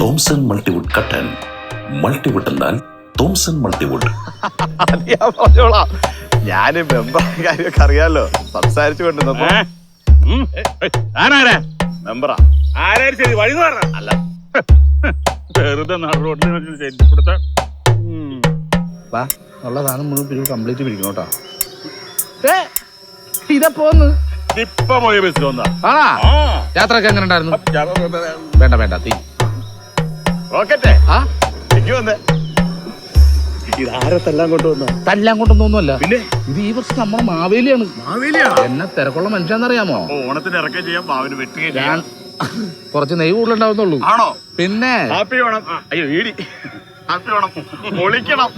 Thomson multiwood കട്ടൻ multiwood എന്നാൽ Thomson multiwood. അത് ഞാൻ മെമ്പർ കാര്യമൊക്കെ അറിയാലോ. സംസാരിച്ചു കൊണ്ടിരുന്നപ്പോ. ആരാരാ മെമ്പറാ. ആരാരും ശരി വഴി പറഞ്ഞ? അല്ല. വെറുതെ നട റോഡിൽ ശരിപ്പെടുത്ത വാ ഉള്ള സാധനം മുഴുവൻ കംപ്ലീറ്റ് പിരിക്കണം കേട്ടോ. ഏ ഇതപ്പോന്ന് ഇപ്പൊ പോയ ബസ് വന്നാ ആണാ? ആ. യാത്രയൊക്കെ എങ്ങനെ ഉണ്ടായിരുന്നു? വേണ്ട വേണ്ട തീ. റോക്കറ്റേ? ആ? എനിക്ക് വന്നേ. ഇതാരത്തെല്ലാം കൊണ്ടുവന്ന? തല്ലാൻ കൊണ്ടൊന്നുമല്ല പിന്നെ? ഇത് ഈ വർഷം നമ്മുടെ മാവേലിയാണ്. മാവേലിയാ? എന്നെ തിരക്കുള്ള മനുഷ്യന്നറിയാമോ ഓണത്തിന് ഇറക്കം ചെയ്യാൻ മാവിന് വെട്ടുകയാണ് കുറച്ച് നെയ്യ് കൂടുതലുണ്ടാവുന്നുള്ളൂ. ആണോ? പിന്നെ? ഹാപ്പി ഓണം. അയ്യോ ഈടി. ഹാപ്പി ഓണം. പൊളിക്കണം.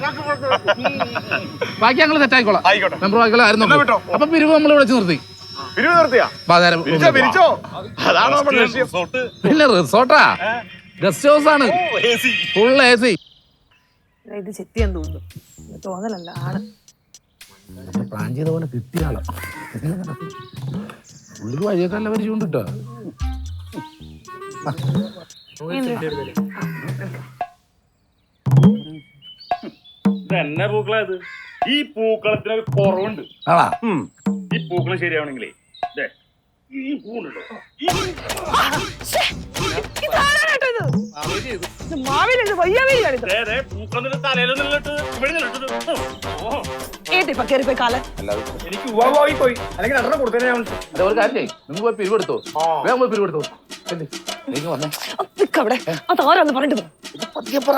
ബാക്കി ഞങ്ങൾ തെറ്റായിക്കോളാം ആയിക്കോട്ടെ. മെമ്പർ ആയിക്കോളാം ആയിരുന്നു വിട്ടോ. അപ്പൊ പിരിവ് നമ്മൾ വിളിച്ചു നിർത്തി. പിരിവ് നിർത്തിയാ? അതാണ് നമ്മുടെ റിസോർട്ട് പിന്നെ റിസോർട്ടാ ഗസ്റ്റ് ഹൗസ് ആണ്. Full A C. ഇത് ചെത്തിയെന്ന് തോന്നുന്നു. തോന്നലല്ല ആണ്. പ്ലാൻ ചെയ്ത പോലെ കിട്ടിയ ആളാ പുള്ളിക്ക് വഴിയൊക്കെ നല്ല പരിചയം കേട്ടോ ഇത് എന്നെ പൂക്കളാ ഇത്? ഈ പൂക്കളത്തിനൊരു കുറവുണ്ട്. ആളാ ഈ പൂക്കളം ശരിയാവണെങ്കിലേ ദേ, ഈ പൂണ്ടല്ലോ ഇതാരാട്ടോ ഇത്? ഇത് മാവേലി ഇത് വയ്യാവേലിയാണ് കയറിപ്പോയി കാലൻ എനിക്ക് ഉവാവായി പോയി അല്ലെങ്കിൽ അത്ര കൊടുത്തേ ഞാൻ അതെ ഒരു കാര്യം നിങ്ങൾ പോയി പിരിവെടുത്തോ? വേഗം പോയി പിരിവെടുത്തോ? വന്നേ. അതാരാന്ന് പറഞ്ഞിട്ട് പോ. ഇത് പതിയെ പറ.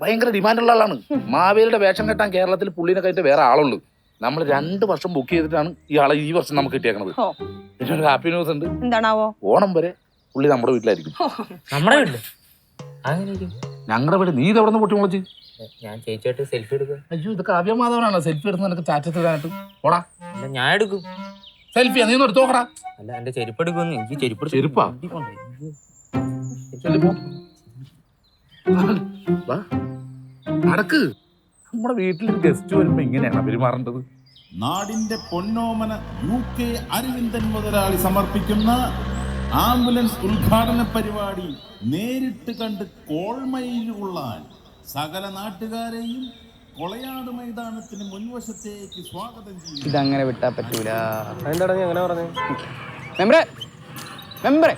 ഭയങ്കര ഡിമാൻഡുള്ള ആളാണ്. മാവേലിയുടെ വേഷം കെട്ടാൻ കേരളത്തിൽ പുള്ളിനെ കയറ്റി വേറെ ആളുള്ളൂ. നമ്മൾ രണ്ട് വർഷം ബുക്ക് ചെയ്തിട്ടാണ് ഈ ആളെ ഈ വർഷം നമുക്ക് കിട്ടിയേക്കണത്. ഓ. പിന്നെ ഒരു ഹാപ്പി ന്യൂസ് ഉണ്ട്. എന്താണാവോ? ഓണം വരെ പുള്ളി നമ്മുടെ വീട്ടിലായിരിക്കും. നമ്മുടെ വീട്ടിൽ? അങ്ങനെ ഞങ്ങളുടെ വീട് നീ ഇതെവിടെ നിന്ന് പൊട്ടി മുളച്ച്? ഞാൻ ചേച്ചിയായിട്ട് സെൽഫി എടുക്കുക അയ്യോ ഇത് കാവ്യമാധവനാണോ സെൽഫി എടുത്ത് നിനക്ക് ചാറ്റത്ത് ഇടാനായിട്ട്. ഓടാ ഞാൻ എടുക്കും. സെൽഫിയാ നീ ഒന്ന് എടുത്തോക്കടാ അല്ല എന്റെ ചെരുപ്പ് എടുക്കുന്നു എനിക്ക് ചെരുപ്പ് ചെരുപ്പാ? നടക്ക്. നമ്മുടെ വീട്ടിൽ ഗസ്റ്റ് വരുമ്പോ ഇങ്ങനെയാണ് പെരുമാറേണ്ടത്? നാടിന്റെ പൊന്നോമന യു കെ അരവിന്ദൻ മുതലാളി സമർപ്പിക്കുന്ന ആംബുലൻസ് ഉദ്ഘാടന പരിപാടി നേരിട്ട് കണ്ട് കോൾമയിൽ കൊള്ളാൻ സകല നാട്ടുകാരെയും കൊളയാട് മൈതാനത്തിന് മുൻവശത്തേക്ക് സ്വാഗതം ചെയ്യും ഇതങ്ങനെ വിട്ടാ പറ്റൂല. മെമ്പറെ മെമ്പറെ.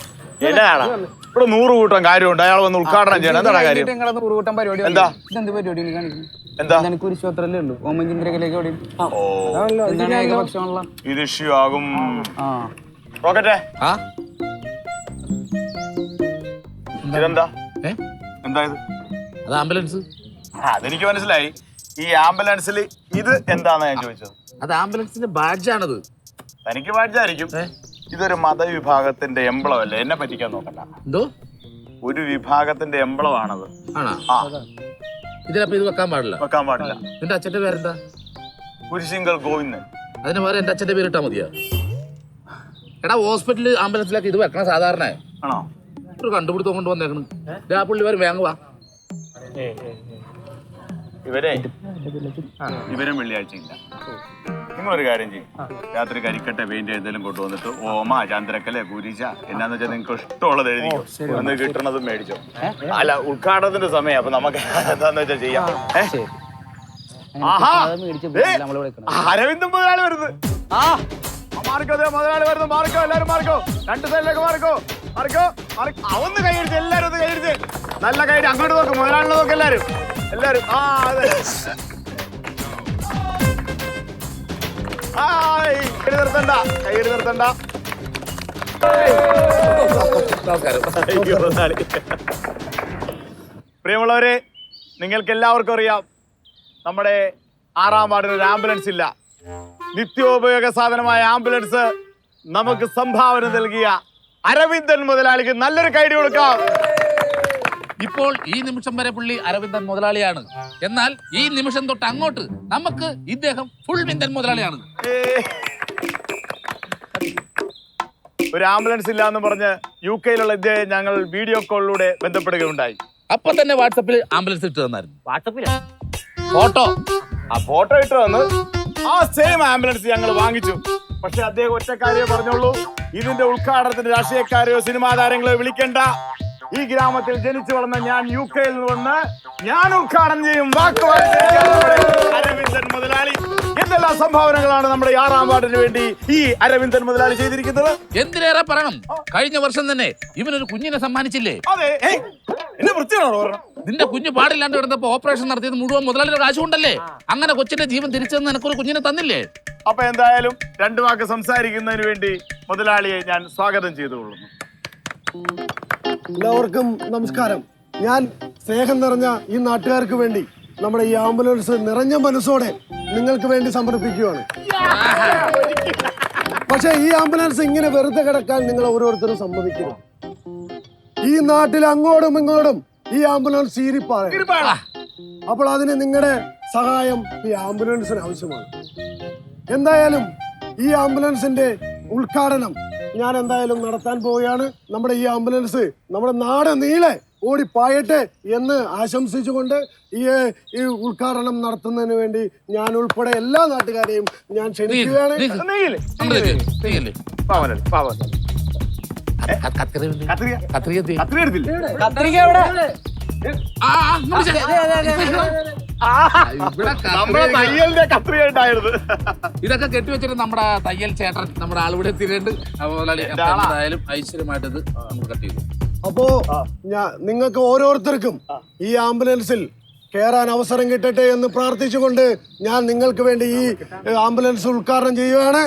എന്നാണ് ഇവിടെ നൂറ് കൂട്ടം കാര്യമുണ്ട്. അയാൾ വന്ന് ഉദ്ഘാടനം ചെയ്യണം. എന്താണ് കാര്യം? നൂറ് കൂട്ടം പരിപാടി എന്താ? ഇതെന്ത് പരിപാടി എന്താ? എനിക്ക് ഉള്ളൂ. ഇത് ഇഷ്യൂ ആകും. ആ. റോക്കറ്റേ. ആ? ഇതെന്താ? ഏ? എന്താ ഇത്? അത് ആംബുലൻസ്. ആ, അതെനിക്ക് മനസ്സിലായി. ഈ ആംബുലൻസിൽ ഇത് എന്താന്നാ ഞാൻ ചോദിച്ചത്? അത് ആംബുലൻസിന്റെ ബാഡ്ജാണത്. തനിക്ക് പാടിച്ചായിരിക്കും ഇതൊരു മതവിഭാഗത്തിന്റെ എംബ്ലം അല്ലേ എന്നെ പറ്റിക്കാൻ നോക്കണ്ട. എന്തോ? ഒരു വിഭാഗത്തിന്റെ എംബ്ലം ആണത് ആണോ? ആ. ഇതിലപ്പോ ഇത് വെക്കാൻ പാടില്ല. വെക്കാൻ പാടില്ല. നിന്റെ അച്ഛന്റെ പേരെന്താ? കുരിശിങ്കൽ ഗോവിന്ദൻ. അതിന് പകരം എന്റെ അച്ഛന്റെ പേരിട്ടാ മതിയാ? എടാ ഹോസ്പിറ്റലിൽ ആംബുലൻസിലൊക്കെ ഇത് വെക്കണം സാധാരണ. ആണോ? ഒരു കണ്ടുപിടുത്തം കൊണ്ട് വന്നേക്കണ്. ദേ ആ പുള്ളി വരും വേങ്ങ വാ. ഇവരെ ഇവരും വെള്ളിയാഴ്ച ഇല്ല നിങ്ങളൊരു കാര്യം ചെയ്യും. രാത്രി കരിക്കട്ട പെയിന്റ് എന്തെങ്കിലും കൊണ്ടുവന്നിട്ട് ഓമ ചന്ദ്രക്കല കുരിശ എന്നാന്ന് വെച്ചാൽ നിങ്ങൾക്ക് ഇഷ്ടമുള്ളത് എഴുതി അന്ന് കിട്ടണതും മേടിച്ചോ. അല്ല ഉദ്ഘാടനത്തിന്റെ സമയം അപ്പൊ നമുക്ക് എന്താന്ന് വെച്ചാൽ ചെയ്യാം. അരവിന്ദ് മുതലാളി വരുന്നത്. ആ മാർക്കോ ദേ മുതലാളി വരുന്നു മാർക്കോ എല്ലാരും മാർക്കോ രണ്ട് സൈഡിലേക്ക് മാറിക്കോ. അവന്ന് കൈയടിച്ച് എല്ലാരും ഒന്ന് കൈയടിച്ച് നല്ല കൈയടി അങ്ങോട്ട് നോക്ക് മുതലാളിനെ നോക്ക് എല്ലാരും. എല്ലാരും. ആ അതെ. ഹായ് കൈ നിർത്തണ്ട. കൈ നിർത്തണ്ട. പ്രിയമുള്ളവരെ നിങ്ങൾക്ക് എല്ലാവർക്കും അറിയാം നമ്മുടെ ആറാം വാർഡിൽ ഒരു ആംബുലൻസ് ഇല്ല. നിത്യോപയോഗ സാധനമായ ആംബുലൻസ് നമുക്ക് സംഭാവന നൽകിയ അരവിന്ദൻ മുതലാളിക്ക് നല്ലൊരു കൈഡി കൊടുക്കാം. ഇപ്പോൾ ഈ നിമിഷം വരെ പുള്ളി അരവിന്ദൻ മുതലാളിയാണ്. എന്നാൽ ഈ നിമിഷം തൊട്ട് അങ്ങോട്ട് നമുക്ക് ഇദ്ദേഹം ഫുൾ വിന്ദൻ മുതലാളിയാണ്. ഒരു ആംബുലൻസ് ഇല്ല എന്ന് പറഞ്ഞ് യു കെയിലുള്ള ഇദ്ദേഹം ഞങ്ങൾ വീഡിയോ കോളിലൂടെ ബന്ധപ്പെടുകയുണ്ടായി. അപ്പൊ തന്നെ വാട്സപ്പിൽ ആംബുലൻസ് ഇട്ട് തന്നായിരുന്നു. വാട്സപ്പിൽ ഫോട്ടോ. ആ ഫോട്ടോ ഇട്ട് വന്ന് ആ സെയിം ആംബുലൻസ് ഞങ്ങൾ വാങ്ങിച്ചു. പക്ഷെ അദ്ദേഹം ഒറ്റ പറഞ്ഞോളൂ ഇതിന്റെ ഉദ്ഘാടനത്തിന് രാഷ്ട്രീയക്കാരെയോ സിനിമാ താരങ്ങളെയോ വിളിക്കണ്ട. ഈ ഗ്രാമത്തിൽ ജനിച്ചു വളർന്ന ഞാൻ യു കെയിൽ നിന്ന് വന്ന് ഞാൻ ഉദ്ഘാടനം ചെയ്യും. അരവിന്ദൻ മുതലാളി. എന്തെല്ലാം സംഭാവനകളാണ് നമ്മുടെ ആറാം വാർഡിന് വേണ്ടി ഈ അരവിന്ദൻ മുതലാളി ചെയ്തിരിക്കുന്നത്. എന്തിനേറെ പറയണം? കഴിഞ്ഞ വർഷം തന്നെ ഇവനൊരു കുഞ്ഞിനെ സമ്മാനിച്ചില്ലേ? അതെ. എന്നെ വൃത്തിയാണോ നിന്റെ കുഞ്ഞ് പാടില്ലാണ്ട് കിടന്നപ്പോ ഓപ്പറേഷൻ നടത്തിയത് മുഴുവൻ മുതലാളിയുടെ കാശ് കൊണ്ടല്ലേ അങ്ങനെ കൊച്ചിന്റെ ജീവൻ തിരിച്ചെന്ന് എനിക്കൊരു കുഞ്ഞിനെ തന്നില്ലേ? അപ്പൊ എന്തായാലും രണ്ടു വാക്ക് സംസാരിക്കുന്നതിന് വേണ്ടി മുതലാളിയെ ഞാൻ സ്വാഗതം ചെയ്തുകൊള്ളുന്നു. എല്ലാവർക്കും നമസ്കാരം. ഞാൻ സ്നേഹം നിറഞ്ഞ ഈ നാട്ടുകാർക്ക് വേണ്ടി നമ്മുടെ ഈ ആംബുലൻസ് നിറഞ്ഞ മനസ്സോടെ നിങ്ങൾക്ക് വേണ്ടി സമർപ്പിക്കുകയാണ്. പക്ഷേ ഈ ആംബുലൻസ് ഇങ്ങനെ വെറുതെ കിടക്കാൻ നിങ്ങൾ ഓരോരുത്തരും സമ്മതിക്കണം ഈ നാട്ടിൽ അങ്ങോട്ടും ഇങ്ങോട്ടും ഈ ആംബുലൻസ് ഈരിപ്പാണ് അപ്പോൾ അതിന് നിങ്ങളുടെ സഹായം ഈ ആംബുലൻസിന് ആവശ്യമാണ്. എന്തായാലും ഈ ആംബുലൻസിന്റെ ഉദ്ഘാടനം ഞാൻ എന്തായാലും നടത്താൻ പോവുകയാണ്. നമ്മുടെ ഈ ആംബുലൻസ് നമ്മുടെ നാട് നീളെ ഓടിപ്പായട്ടെ എന്ന് ആശംസിച്ചുകൊണ്ട് ഈ ഈ ഉദ്ഘാടനം നടത്തുന്നതിന് വേണ്ടി ഞാൻ ഉൾപ്പെടെ എല്ലാ നാട്ടുകാരെയും ഞാൻ ക്ഷണിക്കുകയാണ്. ഇതൊക്കെ കെട്ടിവെച്ചിട്ട് നമ്മുടെ തയ്യൽ ചേട്ടൻ നമ്മുടെ ആളിവിടെ എത്തിയിട്ടുണ്ട്. അതുപോലെ എന്തായാലും ഐശ്വര്യമായിട്ട് നമ്മൾ കട്ട് ചെയ്തു. അപ്പോ ഞാൻ നിങ്ങൾക്ക് ഓരോരുത്തർക്കും ഈ ആംബുലൻസിൽ കയറാൻ അവസരം കിട്ടട്ടെ എന്ന് പ്രാർത്ഥിച്ചുകൊണ്ട് ഞാൻ നിങ്ങൾക്ക് വേണ്ടി ഈ ആംബുലൻസ് ഉദ്ഘാടനം ചെയ്യുകയാണ്.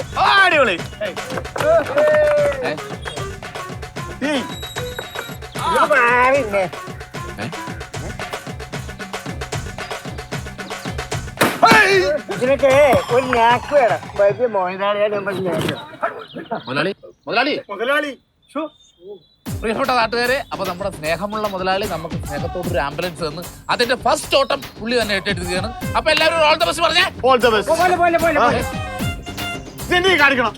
ഇതിനൊക്കെ ഒരു വേണം. വലിയ മുതലാളി മുതലാളി. മുതലാളി. പ്രിയപ്പെട്ട നാട്ടുകാരെ അപ്പൊ നമ്മുടെ സ്നേഹമുള്ള മുതലാളി നമുക്ക് സ്നേഹത്തോട് ഒരു ആംബുലൻസ് തന്ന് അതിന്റെ ഫസ്റ്റ് ഓട്ടം പുള്ളി തന്നെ ഏറ്റെടുക്കുകയാണ് അപ്പൊ എല്ലാവരും ഓൾ ദ ബസ് പറഞ്ഞേ. ഓൾ ദ ബസ് പോലെ പോലെ പോലെ ആ. ഇതെന്നെ കാണിക്കണം.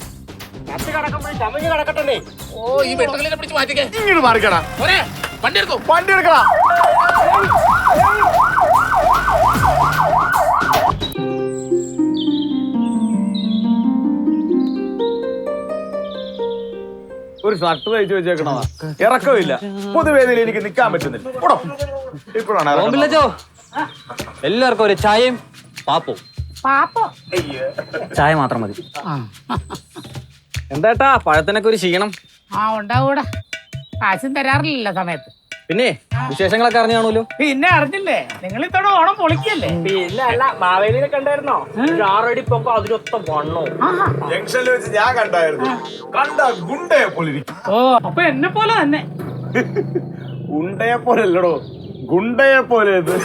കത്ത് കിടക്കുമ്പോൾ ചമഞ്ഞ് കിടക്കട്ടെ. ഓ ഈ വെട്ടുകളിനെ പിടിച്ച് മാറ്റിക്കേ. ഇങ്ങോട്ട് മാറിക്കടാ. പോരെ വണ്ടി എടുക്കും. വണ്ടി എടുക്കടാ. ഒരു ഷർട്ട് തയ്ച്ചു വെച്ചേക്കണോ? ഇറക്കമില്ല. പൊതുവേദിയിൽ എനിക്ക് നിൽക്കാൻ പറ്റുന്നില്ല. പോടോ. ഇപ്പോഴാണ് ഇറങ്ങുന്നത്. എല്ലാവർക്കും ഒരു ചായയും പാപ്പോ. പാപ്പോ? ചായ മാത്രം മതി. എന്താട്ടാ പഴത്തിനൊക്കെ ഒരു ക്ഷീണം? ആ ഉണ്ടാവൂടാ. കാശും തരാറില്ല സമയത്ത്. പിന്നെ വിശേഷങ്ങളൊക്കെ അറിഞ്ഞു കാണുമല്ലോ? പിന്നെ അറിഞ്ഞില്ലേ? നിങ്ങൾ ഇത്തവണ ഓണം പൊളിക്കല്ലേ? പിന്നെ അല്ല മാവേലിനെ കണ്ടായിരുന്നോ? ആറടി പൊക്കം അതിനൊത്ത വണ്ണോ. ജംഗ്ഷനിൽ വെച്ച് ഞാൻ കണ്ടായിരുന്നു. കണ്ട ഗുണ്ടയെ പോലെ ഓ അപ്പൊ എന്നെ പോലെ തന്നെ. ഗുണ്ടയെ പോലെ അല്ലടോ. ഗുണ്ടയെ പോലെ ഇത്.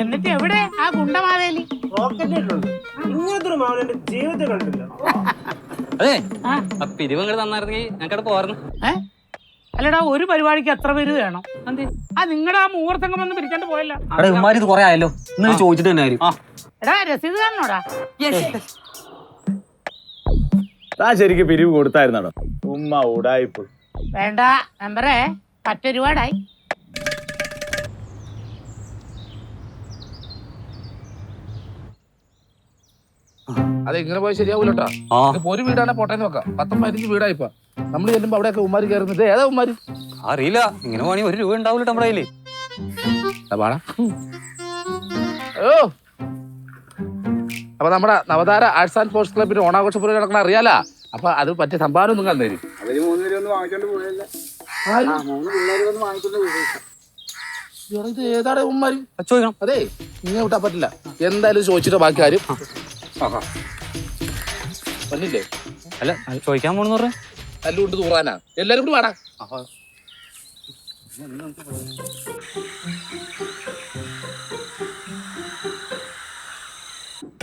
എന്നിട്ട് എവിടെ? ആ ഇങ്ങനത്തെ ഒരു മാവേലിന്റെ ജീവിതത്തിൽ കണ്ടില്ല അതെ. ആ. പിരിവങ്ങൾ തന്നായിരുന്നെങ്കിൽ ഞങ്ങടെ പോർന്നു ഏ? അല്ലടാ ഒരു പരിപാടിക്ക് എത്ര പേര് വേണം? ആ നിങ്ങളുടെ ആ മുഹൂർത്തങ്കം വന്ന് പിരിക്കാണ്ട് പോയല്ലോ. ഉമ്മാരി ഇത് കുറെ ആയല്ലോ. ഇന്ന് ചോദിച്ചിട്ട് തന്നെ എടാ രസീത് കാണണോടാ താൻ ശരിക്കും പിരിവ് കൊടുത്തായിരുന്നോ ഉമ്മ ഉടായിപ്പ് വേണ്ട മെമ്പറേ പറ്റൊരുപാടായി. അത് ഇങ്ങനെ പോയാൽ ശരിയാവൂലട്ടാ. ഒരു വീടാണ് പോട്ടേന്ന് വെക്കാം. പത്തും പതിനഞ്ച് വീടായിപ്പ നമ്മൾ ചെല്ലുമ്പോ അവിടെയൊക്കെ ഉമ്മാര് കയറുന്നത് ഏതാ ഉമ്മാര്? അറിയില്ല. ഇങ്ങനെ പോണി ഒരു രൂപ ഉണ്ടാവില്ല നമ്മുടെ കയ്യിൽ. ഓ. അപ്പൊ നമ്മുടെ നവതാര ആർട്സ് ആൻഡ് സ്പോർട്സ് ക്ലബിന്റെ ഓണാഘോഷ പുരം നടക്കണ അറിയാലോ? അപ്പൊ അത് പറ്റിയ സംഭാവന ഒന്നും കണ്ടു ഇത് ഏതാണ് ഉമ്മാര്? ചോദിക്കണം. അതെ ഇങ്ങനെ വിട്ടാ പറ്റില്ല. എന്തായാലും ചോദിച്ചിട്ട് ബാക്കി കാര്യം പറ്റില്ലേ അല്ല ചോദിക്കാൻ പോണെന്ന് പറഞ്ഞ. തല്ലുകൊണ്ട് തൂറാനാ. എല്ലാരും കൂടി വാടാ.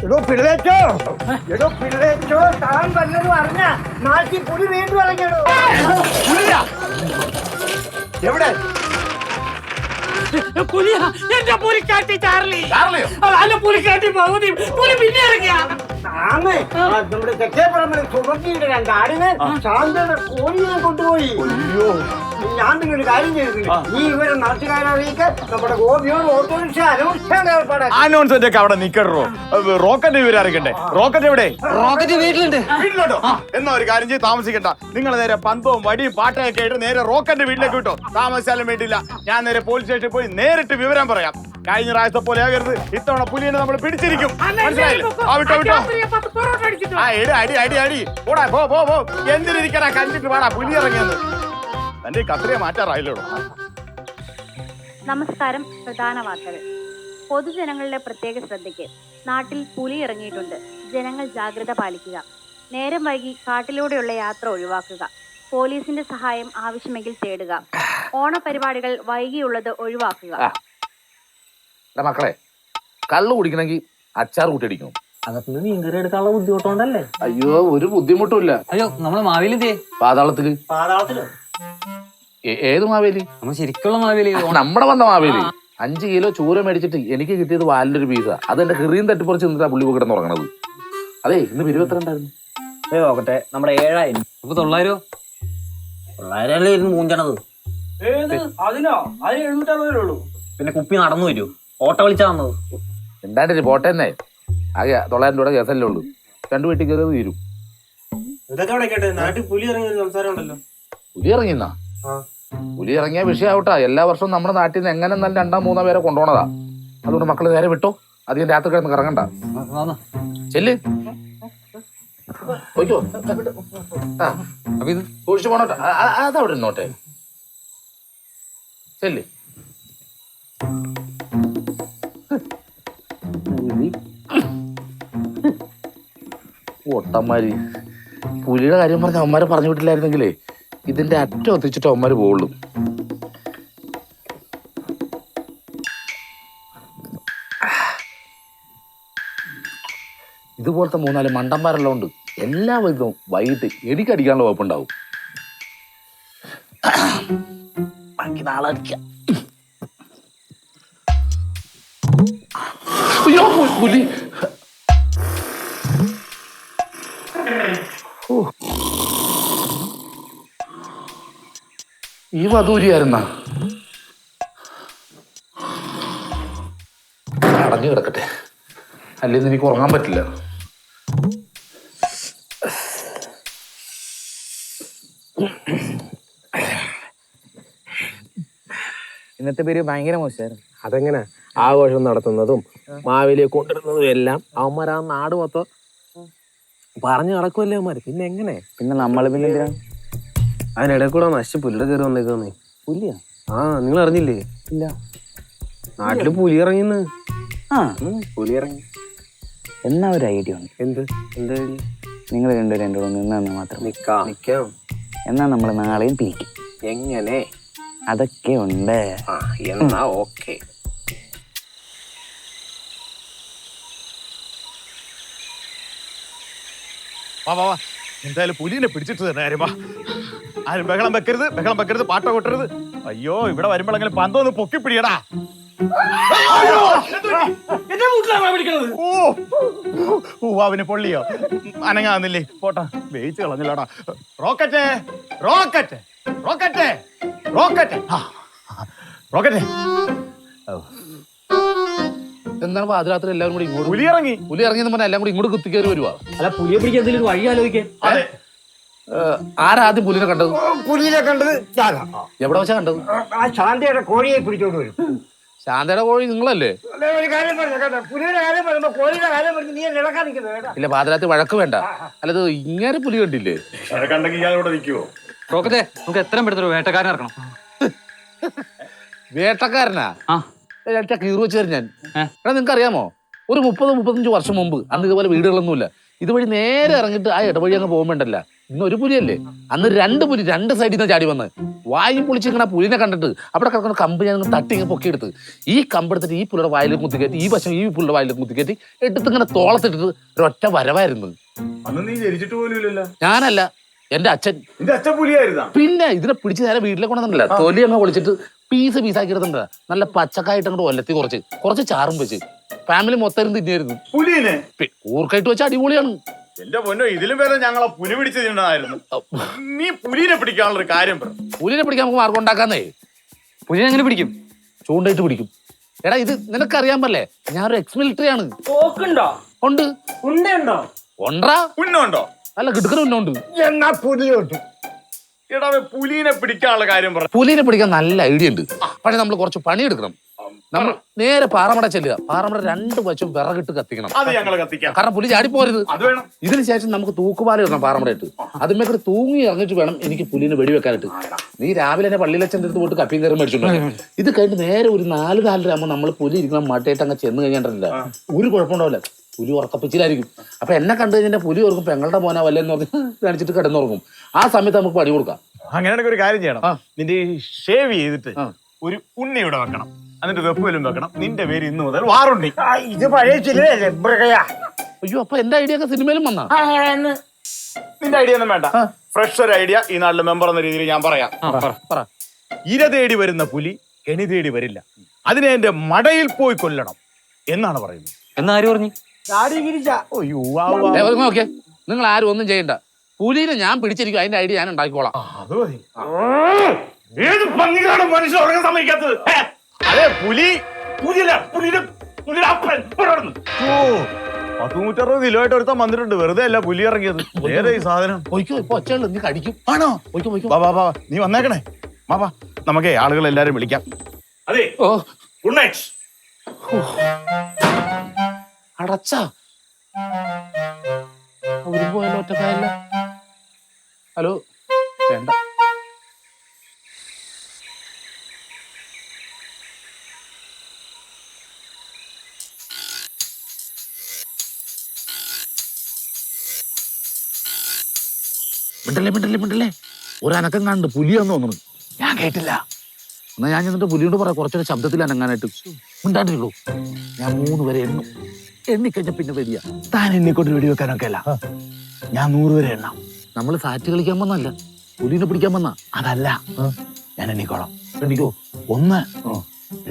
എടോ പിള്ളേച്ചോ എടോ പിള്ളേച്ചോ താൻ വല്ലതും അറിഞ്ഞ നാട്ടിൽ പുലി വീണ്ടും ഇറങ്ങിയടോ. എവിടെ? പുലിയാ എന്റെ പുലിക്കാട്ടി ചാർലി. ചാർലിയോ? അല്ല പുലിക്കാട്ടി പകുതി പുലി പിന്നെ ഇറങ്ങിയാ? ആമേ നമ്മുടെ തെക്കേപ്പറമ്പിൽ സുഭദ്രയുടെ രണ്ടാടിനെ ശാന്തയുടെ കോഴിയെ കൊണ്ടുപോയി. അയ്യോ. ഞാൻ നിങ്ങളൊരു കാര്യം ചെയ്തിട്ടില്ല ഈ വിവരം നാട്ടുകാരെ നമ്മുടെ ഗോപിയോട് ഓട്ടോറിക്ഷ അനൗൺസ്മെന്റ് ഏർപ്പാടാക്കി. അനൗൺസ്മെന്റ് ഒക്കെ അവിടെ നിക്കണോ റോക്കറ്റ് വിവരം അറിയിക്കട്ടെ റോക്കറ്റ് എവിടെ? റോക്കറ്റ് വീട്ടിലുണ്ട്. വീട്ടിലോട്ടോ എന്നാ ഒരു കാര്യം ചെയ്ത് താമസിക്കണ്ട. നിങ്ങൾ നേരെ പന്തവും വടിയും പാട്ടയൊക്കെ ആയിട്ട് നേരെ റോക്കറ്റ് വീട്ടിലേക്ക് വിട്ടോ. താമസിച്ചാലും വേണ്ടില്ല ഞാൻ നേരെ പോലീസ് സ്റ്റേഷനിൽ പോയി നേരിട്ട് വിവരം പറയാം. കഴിഞ്ഞ പ്രാവശ്യത്തെ പോലെ ആകരുത്. ഇത്തവണ പുലിനെ നമ്മൾ പിടിച്ചിരിക്കും. മനസ്സിലായില്ലേ? ആ വിട്ടോ വിട്ടോ. ആ എടി അടി അടി അടി. പോടാ പോ പോ എന്തിനിരിക്കടാ കണ്ടിട്ട് പാടാ പുലി ഇറങ്ങിയെന്ന്. തന്റെ കത്രിയെ മാറ്റാറായില്ലോ നമസ്കാരം പ്രധാന വാർത്തകൾ. പൊതുജനങ്ങളുടെ പ്രത്യേക ശ്രദ്ധയ്ക്ക് നാട്ടിൽ പുലി ഇറങ്ങിയിട്ടുണ്ട് ജനങ്ങൾ ജാഗ്രത പാലിക്കുക. നേരം വൈകി കാട്ടിലൂടെയുള്ള യാത്ര ഒഴിവാക്കുക. പോലീസിന്റെ സഹായം ആവശ്യമെങ്കിൽ തേടുക. ഓണപരിപാടികൾ വൈകിയുള്ളത് ഒഴിവാക്കുക. മക്കളെ കള്ളു കുടിക്കണമെങ്കിൽ അച്ചാർ കൂട്ടിയടിക്കണം. അകത്തുനിന്ന് മീൻകറി എടുക്കാനുള്ള ബുദ്ധിമുട്ടുണ്ടല്ലേ? അയ്യോ ഒരു ബുദ്ധിമുട്ടുമില്ല അയ്യോ നമ്മൾ മാവേലി പാതാളത്തിൽ. പാതാളത്തിലോ? ഏത് മാവേലി? നമ്മൾ ശരിക്കുള്ള മാവേലി നമ്മുടെ വന്ന മാവേലി. അഞ്ച് കിലോ ചൂര മേടിച്ചിട്ട് എനിക്ക് കിട്ടിയത് വാലിന്റെ ഒരു പീസ. അത് എന്റെ ഹെറിയും തട്ടിപ്പറിച്ച് നിന്നിട്ടാ പുള്ളി കിടന്ന് ഉറങ്ങണത്. അതെ ഇന്ന് ഇരുപത്തിരണ്ടായിരുന്നു നോക്കട്ടെ നമ്മുടെ ഏഴായിരം അപ്പൊ തൊള്ളായിരം? തൊള്ളായിരം ഇരുന്ന് മൂഞ്ചണത്? അതിനോ? അതിന് എഴുന്നൂറ്ററുപതേ ഉള്ളൂ. പിന്നെ കുപ്പി നടന്നു വരൂ. ഓട്ടോ വിളിച്ചാ വന്നത്. രണ്ടായിരം പോട്ടെ തന്നെ ആകെ തൊള്ളായിരം രൂപയുടെ കേസല്ലേ ഉള്ളൂ. രണ്ടു വീട്ടിൽ കയറിയത് തീരും. ഇതൊക്കെ അവിടെ കേട്ടെ? നാട്ടിൽ പുലി ഇറങ്ങിയ സംസാരം ഉണ്ടല്ലോ. പുലി ഇറങ്ങിയെന്നാ? ആ. പുലി ഇറങ്ങിയ വിഷയാവട്ടാ. എല്ലാ വർഷവും നമ്മുടെ നാട്ടിൽ നിന്ന് എങ്ങനെ നല്ല രണ്ടാം മൂന്നോ പേരെ കൊണ്ടുപോണതാ. അതുകൊണ്ട് മക്കൾ നേരെ വിട്ടോ. അധികം രാത്രി കിടന്ന് കറങ്ങണ്ട. ചെല്ല്. പോയിക്കോ. ആ. അപ്പൊ ഇത് സൂക്ഷിച്ചു പോണോട്ടെ. അതവിടെ ഇരുന്നോട്ടെ. ചെല്ല്. ഒട്ടന്മാര് പുലിയുടെ കാര്യം പറഞ്ഞ അവന്മാരെ പറഞ്ഞു വിട്ടില്ലായിരുന്നെങ്കിലേ. ഇതിന്റെ അറ്റം എത്തിച്ചിട്ട് അവന്മാര് പോവുള്ളൂ. ഇതുപോലത്തെ മൂന്നാൽ മണ്ടന്മാരെല്ലാം ഉണ്ട് എല്ലാ വിധവും വൈകിട്ട് എടിക്കടിക്കാനുള്ള വകുപ്പുണ്ടാവും. ബാക്കി നാളെ അടിക്കാം. അയ്യോ പുലി. ഈ വധൂരിയായിരുന്ന? അടഞ്ഞു കിടക്കട്ടെ. അല്ലെങ്കിൽ എനിക്ക് ഉറങ്ങാൻ പറ്റില്ല. ഇന്നത്തെ പേര് ഭയങ്കര മോശമായിരുന്നു. അതെങ്ങനെ? ആഘോഷം നടത്തുന്നതും മാവേലിയെ കൊണ്ടിരുന്നതും എല്ലാം അവന്മാർ ആ നാട് മൊത്തം പറഞ്ഞു നടക്കുമല്ലേ അവന്മാർ പിന്നെ എങ്ങനെ? പിന്നെ നമ്മൾ പിന്നെ എന്തിനാ? അതിനിടയിൽ കൂടെ നശിച്ച് പുലിയുടെ കയറി വന്നേക്കാന്ന് പുലിയാ ആ നിങ്ങൾ അറിഞ്ഞില്ലേ ഇല്ല. നാട്ടിൽ പുലി ഇറങ്ങിന്ന് ആ. പുലി ഇറങ്ങി എന്നാ ഒരു ഐഡിയ ഉണ്ട്. എന്ത്? എന്ത് നിങ്ങൾ രണ്ടുപേരും എന്റെ കൂടെ നിന്ന് മാത്രം. നിക്കാം. നിക്കാം. എന്നാ നമ്മൾ നാളെയും പിരിക്കും. എങ്ങനെ? അതൊക്കെ ഉണ്ട്. ആ എന്നാ ഓക്കെ. വാ വാ വാ. എന്തായാലും പുലിനെ പിടിച്ചിട്ട് തന്നെ വാ. ആരും ബഹളം വെക്കരുത് ബഹളം വെക്കരുത് പാട്ട കൊട്ടരുത്. അയ്യോ ഇവിടെ വരുമ്പോഴെങ്കിലും പന്തോന്ന് പൊക്കി പിടിയടാ. അവന് പൊള്ളിയോ? അനങ്ങാന്നില്ലേ പോട്ടാ വേയിച്ച് കളഞ്ഞില്ലടാ. Rocket rocket rocket rocket. Rocket. എന്താണ് പാതിരാത്രി എല്ലാവരും കൂടി ഇങ്ങോട്ട് പുലി ഇറങ്ങി പുലി ഇറങ്ങിയെന്ന് പറഞ്ഞാൽ എല്ലാം കൂടി ഇങ്ങോട്ട് കുത്തിക്കേറി കയറി വരുവാ. അല്ല പുലിയെ പിടിക്കാൻ എന്തെങ്കിലും വഴി ആലോചിക്കേ. ആരാദ്യം പുലിനെ കണ്ടത്? പുലിയെ കണ്ടത് എവിടെ വെച്ചാ കണ്ടത്? ആ ശാന്തയുടെ കോഴിയെ പിടിച്ചോണ്ട് വരും. ശാന്തയുടെ കോഴി നിങ്ങളല്ലേ? അല്ലേ, ഒരു കാര്യം പറഞ്ഞു കേട്ടോ. പുലിയുടെ കാര്യം പറയുമ്പോ കോഴിയുടെ കാര്യം പറഞ്ഞു നീ എന്നെ ഇളക്കാൻ നിൽക്കുന്നത് കേട്ടോ. ഇല്ല പാതിരാത്രി വഴക്ക് വേണ്ട. അല്ലത് ഇങ്ങനെ പുലി കണ്ടില്ലേ? കണ്ടെങ്കിൽ ഞാൻ ഇവിടെ നിൽക്കുവോ? റോക്കത്തെ നമുക്ക് എത്രയും പെടുത്തൊരു വേട്ടക്കാരൻ ഇറക്കണം. വേട്ടക്കാരനാ? ആ. ഒരൊറ്റ കീറ് വെച്ച് തരും ഞാൻ. ഏ? എടാ നിങ്ങൾക്ക് അറിയാമോ ഒരു മുപ്പത് മുപ്പത്തഞ്ച് വർഷം മുമ്പ് അന്ന് ഇതുപോലെ വീടുകളൊന്നുമില്ല. ഇതുവഴി നേരെ ഇറങ്ങിട്ട് ആ ഇടവഴി അങ്ങ് പോകുമ്പോണ്ടല്ല? ഇന്ന് ഒരു പുലിയല്ലേ? അന്ന് രണ്ട് പുലി രണ്ട് സൈഡിൽ നിന്ന് ചാടി വന്ന്. വായും ആ പുലിനെ കണ്ടിട്ട് അവിടെ കിടക്കുന്ന കമ്പ് ഞാൻ തട്ടി ഇങ്ങനെ പൊക്കിയെടുത്ത് ഈ കമ്പെടുത്തിട്ട് ഈ പുലിയുടെ വായിലേക്ക് കുത്തിക്കയറ്റി ഈ വശം ഈ പുലിയുടെ വായിലേക്ക് കുത്തിക്കയറ്റി എടുത്ത് ഇങ്ങനെ തോളത്തിട്ടിട്ട് ഒരൊറ്റ വരവായിരുന്നു. ഞാനല്ല എന്റെ അച്ഛൻ. പിന്നെ ഇതിനെ പിടിച്ച് നേരെ വീട്ടിലേക്ക് കൊണ്ടുവന്നില്ല തൊലി അങ്ങ് പൊളിച്ചിട്ട് പീസ് പീസാക്കി എടുത്തിട്ടുണ്ട് നല്ല പച്ചക്കായിട്ട് അങ്ങോട്ട് ഒലത്തി കുറച്ച് കുറച്ച് ചാറും വെച്ച്. ഫാമിലി മൊത്തം തിന്നായിരുന്നു. പുലിനെ? ഊർക്കായിട്ട് വെച്ച അടിപൊളിയാണ്. എന്റെ പൊന്നോ ഇതിലും വേറെ ഞങ്ങളെ പുലി പിടിച്ച് തിന്നായിരുന്നു നീ പുലിനെ പിടിക്കാനുള്ള ഒരു കാര്യം പറ. പുലിനെ പിടിക്കാൻ നമുക്ക് മാർഗം ഉണ്ടാക്കാന്നേ. പുലിനെ എങ്ങനെ പിടിക്കും? ചൂണ്ടയിട്ട് പിടിക്കും. എടാ ഇത് നിനക്കറിയാൻ പറ്റല്ലേ? ഞാനൊരു എക്സ് മിലിറ്ററി ആണ് ഉണ്ട്. ഉണ്ടോ ഉണ്ടാ ഉണ്ടോ അല്ല കിടുക്കന ഉന്നുണ്ട്. എന്നാ പുലിയുണ്ട് എടാ പുലിനെ പിടിക്കാനുള്ള കാര്യം പറ. പുലിനെ പിടിക്കാൻ നല്ല ഐഡിയ ഉണ്ട്. പക്ഷെ നമ്മൾ കുറച്ച് പണിയെടുക്കണം. നമ്മൾ നേരെ പാറമട ചെല്ലുക. പാറമട രണ്ട് വശം വിറകിട്ട് കത്തിക്കണം. അത് ഞങ്ങൾ കത്തിക്കാം. കാരണം പുലി ചാടിപ്പോരുത്. ഇതിന് ശേഷം നമുക്ക് തൂക്കുപാല ഇടണം പാറമടയിട്ട്. അതിന്മേ കൂടി തൂങ്ങി ഇറങ്ങിട്ട് വേണം എനിക്ക് പുലിനെ വെടിവെക്കാനായിട്ട്. നീ രാവിലെ തന്നെ പള്ളിയിലച്ഛന്റെ അടുത്ത് പോയിട്ട് കപ്പിയും കയറി മേടിച്ചിട്ടുണ്ട് ഇത് കഴിഞ്ഞ് നേരെ ഒരു നാല് നാലര ആകുമ്പോൾ നമ്മൾ പുലി ഇരിക്കുന്ന മട്ടയിട്ട് അങ്ങ് ചെന്ന് കഴിഞ്ഞിട്ടില്ല ഒരു കുഴപ്പമുണ്ടാവില്ല. പുലി ഉറക്കപ്പിച്ചിലായിരിക്കും. അപ്പൊ എന്നെ കണ്ടു കഴിഞ്ഞാൽ പുലി ഓർക്കും പെങ്ങളുടെ മോനാ വല്ലെന്ന് പറഞ്ഞ് കാണിച്ചിട്ട് കിടന്നുറങ്ങും. ആ സമയത്ത് നമുക്ക് പണി കൊടുക്കാം. അങ്ങനെയാണെങ്കിൽ ഒരു കാര്യം ചെയ്യണം. നിന്റെ ഷേവ് ചെയ്തിട്ട് ഒരു ഉണ്ണി ഇവിടെ വെക്കണം. എന്നിട്ട് വെപ്പുവലും വെക്കണം. നിന്റെ പേര് ഇന്ന് മുതൽ വാറുണ്ടി ഇത് പഴയ മൃഗയാ അയ്യോ അപ്പൊ എന്റെ ഐഡിയ ഒക്കെ സിനിമയിലും വന്നാ? നിന്റെ ഐഡിയ ഒന്നും വേണ്ട. ഫ്രഷ് ഒരു ഐഡിയ ഈ നാട്ടിലെ മെമ്പർ എന്ന രീതിയിൽ ഞാൻ പറയാം. പറ ഇര തേടി വരുന്ന പുലി കെണി തേടി വരില്ല. അതിനെ എന്റെ മടയിൽ പോയി കൊല്ലണം എന്നാണ് പറയുന്നത്. എന്നാര് പറഞ്ഞു? നിങ്ങൾ ആരും ഒന്നും ചെയ്യണ്ട. പുലിനെ ഞാൻ പിടിച്ചിരിക്കും അതിന്റെ ഐഡിയ ഞാൻ ഉണ്ടാക്കിക്കോളാം. അത് മതി. ഏത് പന്നികളാണ് മനുഷ്യർ ഉറങ്ങാൻ സമ്മതിക്കാത്തത്? ഹേ? അതെ പുലി. പുലിയല്ല പുലിയുടെ പുലിയുടെ അപ്പൻ. ഇവിടെ വന്നു. ഓ പത്ത് നൂറ്ററുപത് കിലോ ആയിട്ട് ഒരുത്തൻ വന്നിട്ടുണ്ട്. വെറുതെ അല്ല പുലി ഇറങ്ങിയത്. ഏതാ ഈ സാധനം? പോയിക്കോ ഇപ്പൊ ഒച്ചയുള്ളൂ നീ കടിക്കും. ആണോ? പോയിക്കോ പൊയ്ക്കോ. വാ വാ വാ നീ വന്നേക്കണേ. വാ വാ. നമുക്കേ ആളുകൾ എല്ലാരും വിളിക്കാം. അതെ. ഓ. ഗുഡ് നൈറ്റ് അടച്ച. അവരും പോയാലോ ഒറ്റക്കായല്ല ഹലോ. വേണ്ട. മിണ്ടല്ലേ മിണ്ടല്ലേ മിണ്ടല്ലേ? ഒരനക്കം കണ്ട് പുലിയാന്ന് തോന്നുന്നു. ഞാൻ കേട്ടില്ല. എന്നാ ഞാൻ ചെന്നിട്ട് പുലിയോട് പറയാം കുറച്ചൊരു ശബ്ദത്തിൽ അനങ്ങാനായിട്ട്. മിണ്ടാണ്ടിരുള്ളൂ ഞാൻ മൂന്ന് വരെ എണ്ണു. എണ്ണിക്കഴിഞ്ഞ പിന്നെ വരിക. താൻ എന്നെ കൊണ്ട് വെടിവെക്കാനൊക്കെ അല്ല. ഞാൻ നൂറ് വരെ എണ്ണാം. നമ്മൾ സാറ്റ് കളിക്കാൻ വന്നല്ല പുലിനെ പിടിക്കാൻ വന്ന. അതല്ല. ഞാൻ എണ്ണിക്കോളാം. എണ്ണിക്കോ? ഒന്ന്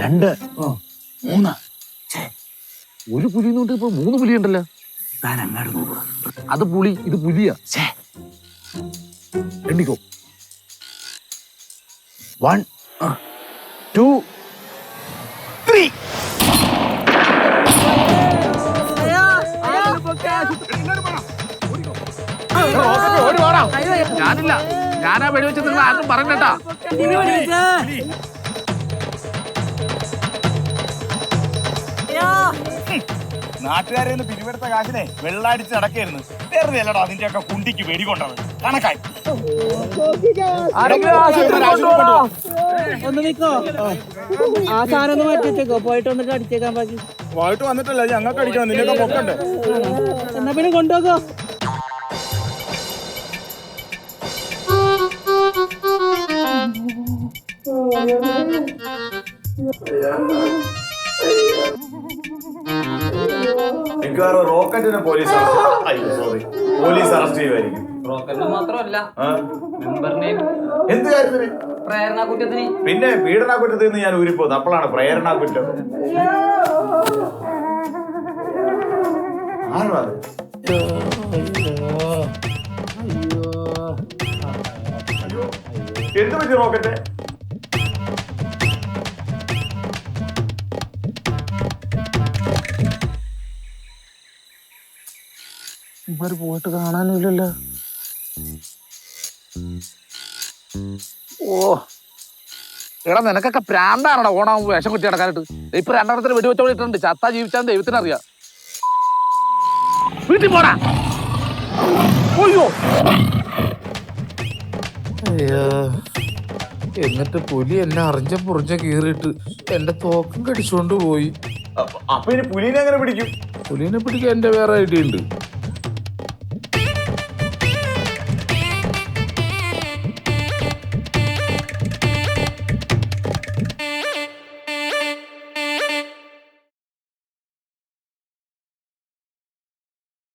രണ്ട് മൂന്ന്. ഒരു പുലി കൊണ്ട് ഇപ്പൊ മൂന്ന് പുലി ഉണ്ടല്ലോ താൻ അങ്ങാട് നോക്കുക അത് പുളി ഇത് പുലിയാ. എണ്ണിക്കോ. വൺ ടു ത്രീ വാടാ. ഞാനില്ല. ഞാനാ വെടിവെച്ച് നിങ്ങൾ ആർക്കും പറഞ്ഞട്ടാ നാട്ടുകാരെ പിരിവെടുത്ത കാശിനെ വെള്ളാടിച്ച് നടക്കായിരുന്നു വെറുതെ അല്ലടാ അതിന്റെ ഒക്കെ കുണ്ടിക്ക് വെടികൊണ്ടത് കണക്കായി. ഒന്ന് നിൽക്കോ ആ സാധനം ഒന്ന് മാറ്റി വെച്ചേക്കോ പോയിട്ട് വന്നിട്ട് അടിച്ചേക്കാൻ ബാക്കി പോയിട്ട് വന്നിട്ടല്ല ഞങ്ങൾക്ക് അടിക്കണം നിന്നൊക്കെ പൊക്കണ്ടേ. എന്നാ പിന്നെ കൊണ്ടുപോകോ മിക്കവാറും റോക്കറ്റിനെ പോലീസ് അയ്യോ സോറി പോലീസ് അറസ്റ്റ് ചെയ്യുമായിരിക്കും. മാത്രമല്ല ആ? മെമ്പറിനെയും എന്ത് കാര്യത്തിന്? പ്രേരണ കുറ്റത്തിന് പിന്നെ പീഡനാക്കുറ്റത്തിൽ നിന്ന് ഞാൻ ഊരിപ്പോകുന്നത് അപ്പോഴാണ് പ്രേരണാക്കുറ്റം ആരാ അത്? എന്ത് പറ്റി റോക്കറ്റ്? ഇവർ പോയിട്ട് കാണാനില്ലല്ലോ. ഓ. എടാ നിനക്കൊക്കെ പ്രാന്താണോ ഓണാകുമ്പോൾ വിഷം കുത്തി നടക്കാനായിട്ട്. ഇപ്പൊ രണ്ടെണ്ണത്തിന് വെടിവെച്ചോളിട്ടുണ്ട് ചത്ത ചത്താ ജീവിച്ചാൽ ദൈവത്തിന് അറിയാം വീട്ടിൽ പോടാ. അയ്യോ. അയ്യോ. എന്നിട്ട് പുലി എന്നെ അറിഞ്ഞ പുറിഞ്ഞ കീറിയിട്ട് എന്റെ തോക്കും കടിച്ചുകൊണ്ട് പോയി. അപ്പൊ ഇനി പുലിനെ എങ്ങനെ പിടിക്കും? പുലിനെ പിടിക്കാൻ എന്റെ വേറെ ഐഡിയ ഉണ്ട്.